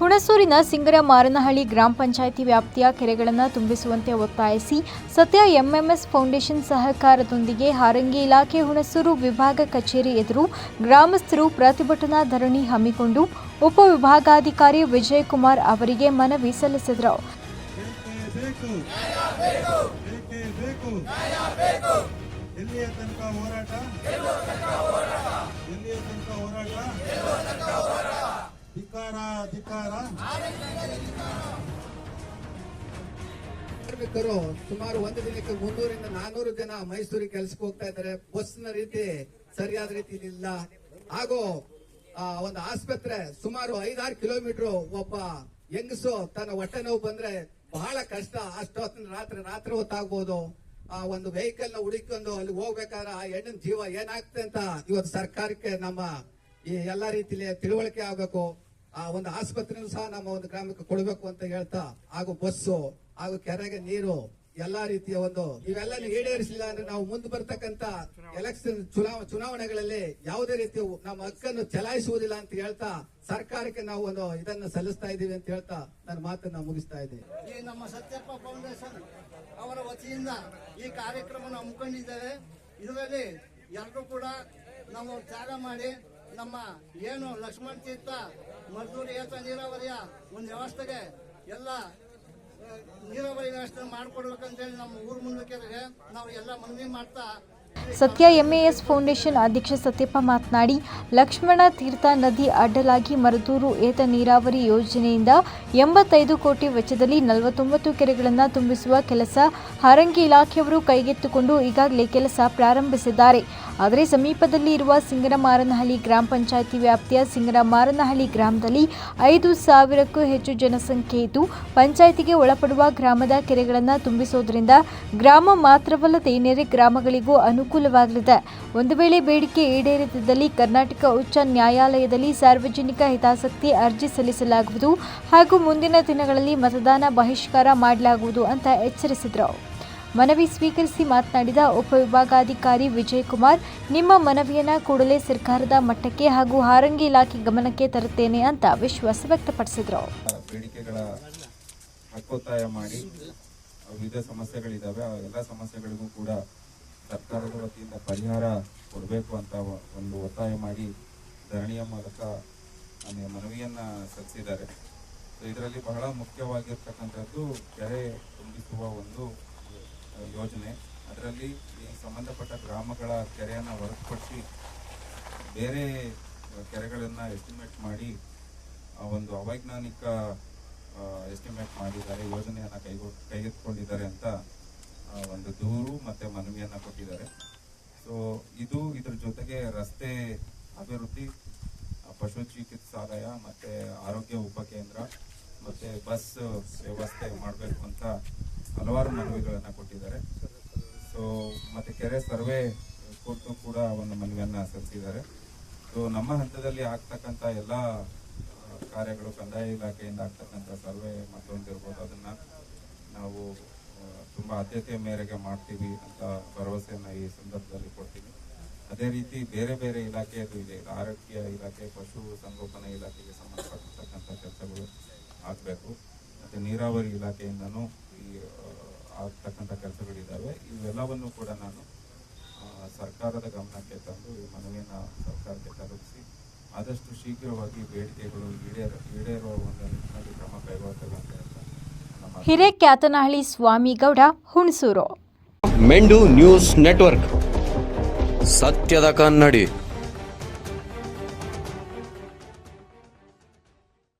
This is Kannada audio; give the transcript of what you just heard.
ಹುಣಸೂರಿನ ಸಿಂಗರ ಮಾರನಹಳ್ಳಿ ಗ್ರಾಮ ಪಂಚಾಯಿತಿ ವ್ಯಾಪ್ತಿಯ ಕೆರೆಗಳನ್ನು ತುಂಬಿಸುವಂತೆ ಒತ್ತಾಯಿಸಿ ಸತ್ಯ ಎಂಎಂಎಸ್ ಫೌಂಡೇಶನ್ ಸಹಕಾರದೊಂದಿಗೆ ಹಾರಂಗಿ ಇಲಾಖೆ ಹುಣಸೂರು ವಿಭಾಗ ಕಚೇರಿ ಎದುರು ಗ್ರಾಮಸ್ಥರು ಪ್ರತಿಭಟನಾ ಧರಣಿ ಹಮ್ಮಿಕೊಂಡು ಉಪವಿಭಾಗಾಧಿಕಾರಿ ವಿಜಯಕುಮಾರ್ ಅವರಿಗೆ ಮನವಿ ಸಲ್ಲಿಸಿದರು. ಧಿಕ್ಕಾರ ಧಿಕ್ಕಾರ ಕಾರ್ಮಿಕರು ಸುಮಾರು ಒಂದು ದಿನಕ್ಕೆ ಮುನ್ನೂರಿಂದ ನಾನೂರು ಜನ ಮೈಸೂರಿಗೆ ಕೆಲಸಕ್ಕೆ ಹೋಗ್ತಾ ಇದ್ದಾರೆ. ಬಸ್ನ ರೀತಿ ಸರಿಯಾದ ರೀತಿ ಇಲ್ಲ ಹಾಗೂ ಒಂದು ಆಸ್ಪತ್ರೆ ಸುಮಾರು ಐದಾರು ಕಿಲೋಮೀಟರ್ ಒಬ್ಬ ಹೆಂಗಸು ತನ್ನ ಹೊಟ್ಟೆ ನೋವು ಬಂದ್ರೆ ಬಹಳ ಕಷ್ಟ. ಅಷ್ಟೊತ್ತಿನ ರಾತ್ರಿ ರಾತ್ರಿ ಹೊತ್ತಾಗ್ಬೋದು. ಆ, ಒಂದು ವೆಹಿಕಲ್ನ ಹುಡುಕೊಂಡು ಅಲ್ಲಿ ಹೋಗ್ಬೇಕಾದ್ರೆ ಆ ಹೆಣ್ಣಿನ ಜೀವ ಏನಾಗ್ತದೆ ಅಂತ ಇವತ್ತು ಸರ್ಕಾರಕ್ಕೆ ನಮ್ಮ ಈ ಎಲ್ಲ ರೀತಿಯಲ್ಲಿ ತಿಳುವಳಿಕೆ ಆಗಬೇಕು. ಆ ಒಂದು ಆಸ್ಪತ್ರೆನೂ ಸಹ ನಮ್ಮ ಒಂದು ಗ್ರಾಮಕ್ಕೆ ಕೊಡಬೇಕು ಅಂತ ಹೇಳ್ತಾ ಹಾಗೂ ಬಸ್ಸು ಹಾಗೂ ಕೆರೆಗೆ ನೀರು ಎಲ್ಲಾ ರೀತಿಯ ಒಂದು ಇವೆಲ್ಲ ಈಡೇರಿಸಲಿಲ್ಲ ಅಂದ್ರೆ ನಾವು ಮುಂದೆ ಬರ್ತಕ್ಕಂತ ಎಲೆಕ್ಷನ್ ಚುನಾವ ಚುನಾವಣೆಗಳಲ್ಲಿ ಯಾವುದೇ ರೀತಿಯ ನಮ್ಮ ಹಕ್ಕನ್ನು ಚಲಾಯಿಸುವುದಿಲ್ಲ ಅಂತ ಹೇಳ್ತಾ ಸರ್ಕಾರಕ್ಕೆ ನಾವು ಒಂದು ಇದನ್ನ ಸಲ್ಲಿಸ್ತಾ ಇದ್ದೀವಿ ಅಂತ ಹೇಳ್ತಾ ನನ್ನ ಮಾತನ್ನ ಮುಗಿಸ್ತಾ ಇದ್ದೀನಿ. ಈ ನಮ್ಮ ಸತ್ಯಪ್ಪ ಫೌಂಡೇಶನ್ ಅವರ ವತಿಯಿಂದ ಈ ಕಾರ್ಯಕ್ರಮವನ್ನು ಹಮ್ಮಿಕೊಂಡಿದ್ದೇವೆ ಇದರಲ್ಲಿ ಎಲ್ಲರೂ ಕೂಡ ನಾವು ತ್ಯಾಗ ಮಾಡಿ ನಮ್ಮ ಏನು ಲಕ್ಷ್ಮಣ ತೀರ್ಥ, ಮದ್ದೂರು ಏತ ನೀರಾವರಿಯ ಒಂದು ವ್ಯವಸ್ಥೆಗೆ ಎಲ್ಲ ನೀರಾವರಿ ವ್ಯವಸ್ಥೆ ಮಾಡಿಕೊಡ್ಬೇಕಂತೇಳಿ ನಮ್ಮ ಊರು ಮುಂದಕ್ಕೆ ನಾವು ಎಲ್ಲ ಮನವಿ ಮಾಡ್ತಾ ಸತ್ಯ ಎಂಎಎಸ್ ಫೌಂಡೇಶನ್ ಅಧ್ಯಕ್ಷ ಸತ್ಯಪ್ಪ ಮಾತನಾಡಿ, ಲಕ್ಷ್ಮಣ ತೀರ್ಥ ನದಿ ಅಡ್ಡಲಾಗಿ ಮರದೂರು ಏತ ನೀರಾವರಿ ಯೋಜನೆಯಿಂದ ಎಂಬತ್ತೈದು ಕೋಟಿ ವೆಚ್ಚದಲ್ಲಿ ನಲವತ್ತೊಂಬತ್ತು ಕೆರೆಗಳನ್ನು ತುಂಬಿಸುವ ಕೆಲಸ ಹಾರಂಗಿ ಇಲಾಖೆಯವರು ಕೈಗೆತ್ತಿಕೊಂಡು ಈಗಾಗಲೇ ಕೆಲಸ ಪ್ರಾರಂಭಿಸಿದ್ದಾರೆ. ಆದರೆ ಸಮೀಪದಲ್ಲಿ ಇರುವ ಸಿಂಗರಮಾರನಹಳ್ಳಿ ಗ್ರಾಮ ಪಂಚಾಯಿತಿ ವ್ಯಾಪ್ತಿಯ ಸಿಂಗರಮಾರನಹಳ್ಳಿ ಗ್ರಾಮದಲ್ಲಿ ಐದು ಸಾವಿರಕ್ಕೂ ಹೆಚ್ಚು ಜನಸಂಖ್ಯೆ ಇದ್ದು, ಪಂಚಾಯಿತಿಗೆ ಒಳಪಡುವ ಗ್ರಾಮದ ಕೆರೆಗಳನ್ನು ತುಂಬಿಸೋದರಿಂದ ಗ್ರಾಮ ಮಾತ್ರವಲ್ಲದೆ, ನೆರೆ ಗ್ರಾಮಗಳಿಗೂ ಅನುಕೂಲವಾಗಲಿದೆ. ಒಂದು ವೇಳೆ ಬೇಡಿಕೆ ಈಡೇರದಿದ್ದಲ್ಲಿ ಕರ್ನಾಟಕ ಉಚ್ಚ ನ್ಯಾಯಾಲಯದಲ್ಲಿ ಸಾರ್ವಜನಿಕ ಹಿತಾಸಕ್ತಿ ಅರ್ಜಿ ಸಲ್ಲಿಸಲಾಗುವುದು ಹಾಗೂ ಮುಂದಿನ ದಿನಗಳಲ್ಲಿ ಮತದಾನ ಬಹಿಷ್ಕಾರ ಮಾಡಲಾಗುವುದು ಅಂತ ಎಚ್ಚರಿಸಿದರು. ಮನವಿ ಸ್ವೀಕರಿಸಿ ಮಾತನಾಡಿದ ಉಪವಿಭಾಗಾಧಿಕಾರಿ ವಿಜಯಕುಮಾರ್, ನಿಮ್ಮ ಮನವಿಯನ್ನ ಕೂಡಲೇ ಸರ್ಕಾರದ ಮಟ್ಟಕ್ಕೆ ಹಾಗೂ ಹಾರಂಗಿ ಇಲಾಖೆ ಗಮನಕ್ಕೆ ತರುತ್ತೇನೆ ಅಂತ ವಿಶ್ವಾಸ ವ್ಯಕ್ತಪಡಿಸಿದರು. ಹಕ್ಕೊತ್ತಾಯ ಮಾಡಿ, ವಿವಿಧ ಸಮಸ್ಯೆಗಳಿದ್ದಾವೆ. ಆ ಎಲ್ಲ ಸಮಸ್ಯೆಗಳಿಗೂ ಕೂಡ ಸರ್ಕಾರದ ವತಿಯಿಂದ ಪರಿಹಾರ ಕೊಡಬೇಕು ಅಂತ ಒಂದು ಒತ್ತಾಯ ಮಾಡಿ ಧರಣಿಯ ಮೂಲಕ ನಮಗೆ ಮನವಿಯನ್ನು ಸಲ್ಲಿಸಿದ್ದಾರೆ. ಸೊ ಇದರಲ್ಲಿ ಬಹಳ ಮುಖ್ಯವಾಗಿರ್ತಕ್ಕಂಥದ್ದು ಕೆರೆ ತುಂಬಿಸುವ ಒಂದು ಯೋಜನೆ. ಅದರಲ್ಲಿ ಈ ಸಂಬಂಧಪಟ್ಟ ಗ್ರಾಮಗಳ ಕೆರೆಯನ್ನು ಹೊರತುಪಡಿಸಿ ಬೇರೆ ಕೆರೆಗಳನ್ನು ಎಸ್ಟಿಮೇಟ್ ಮಾಡಿ ಒಂದು ಅವೈಜ್ಞಾನಿಕ ಎಸ್ಟಿಮೇಟ್ ಮಾಡಿದ್ದಾರೆ, ಯೋಜನೆಯನ್ನು ಕೈಗೊ, ಕೈಗೆತ್ತಿಕೊಂಡಿದ್ದಾರೆ ಅಂತ ಒಂದು ದೂರು ಮತ್ತೆ ಮನವಿಯನ್ನ ಕೊಟ್ಟಿದ್ದಾರೆ. ಸೊ ಇದು ಇದ್ರ ಜೊತೆಗೆ ರಸ್ತೆ ಅಭಿವೃದ್ಧಿ ಪಶು ಚಿಕಿತ್ಸಾಲಯ ಮತ್ತೆ ಆರೋಗ್ಯ ಉಪಕೇಂದ್ರ ಮತ್ತೆ ಬಸ್ ವ್ಯವಸ್ಥೆ ಮಾಡಬೇಕು ಅಂತ ಹಲವಾರು ಮನವಿಗಳನ್ನ ಕೊಟ್ಟಿದ್ದಾರೆ. ಸೊ ಮತ್ತೆ ಕೆರೆ ಸರ್ವೆ ಕುರಿತು ಕೂಡ ಒಂದು ಮನವಿಯನ್ನ ಸಲ್ಲಿಸಿದ್ದಾರೆ. ಸೊ ನಮ್ಮ ಹಂತದಲ್ಲಿ ಆಗ್ತಕ್ಕಂಥ ಎಲ್ಲ ಕಾರ್ಯಗಳು ಕಂದಾಯ ಇಲಾಖೆಯಿಂದ ಆಗ್ತಕ್ಕಂಥ ಸರ್ವೆ ಮತ್ತೊಂದಿರ್ಬೋದು ಅದನ್ನ ನಾವು ತುಂಬಾ ಆದ್ಯತೆಯ ಮೇರೆಗೆ ಮಾಡ್ತೀವಿ ಅಂತ ಭರವಸೆಯನ್ನ ಈ ಸಂದರ್ಭದಲ್ಲಿ ಕೊಡ್ತೀನಿ. ಅದೇ ರೀತಿ ಬೇರೆ ಬೇರೆ ಇಲಾಖೆಯದು ಇದೆ. ಆರೋಗ್ಯ ಇಲಾಖೆ, ಪಶು ಸಂಗೋಪನಾ ಇಲಾಖೆಗೆ ಸಂಬಂಧಪಟ್ಟಿರ್ತಕ್ಕಂಥ ಕೆಲಸಗಳು ಆಗಬೇಕು. ಮತ್ತೆ ನೀರಾವರಿ ಇಲಾಖೆಯಿಂದನೂ ಈ ಆಗ್ತಕ್ಕಂಥ ಕೆಲಸಗಳಿದ್ದಾವೆ ಇವೆಲ್ಲವನ್ನು ಕೂಡ ನಾನು ಸರ್ಕಾರದ ಗಮನಕ್ಕೆ ತಂದು ಈ ಮನವಿಯನ್ನು ಸರ್ಕಾರಕ್ಕೆ ತಲುಪಿಸಿ ಆದಷ್ಟು ಶೀಘ್ರವಾಗಿ ಬೇಡಿಕೆಗಳು ಈಡೇರ, ಈಡೇರುವ ಒಂದು ನಿಟ್ಟಿನಲ್ಲಿ ಕ್ರಮ ಕೈಗೊಳ್ತೇವೆ ಅಂತ ಹೇಳ್ತಾ ನಮ್ಮ ಹಿರೇಕ್ಯಾತನಹಳ್ಳಿ ಸ್ವಾಮಿಗೌಡ ಹುಣಸೂರು. ಮೆಂಡು ನ್ಯೂಸ್ ನೆಟ್ವರ್ಕ್. ಸತ್ಯದ ಕನ್ನಡಿ.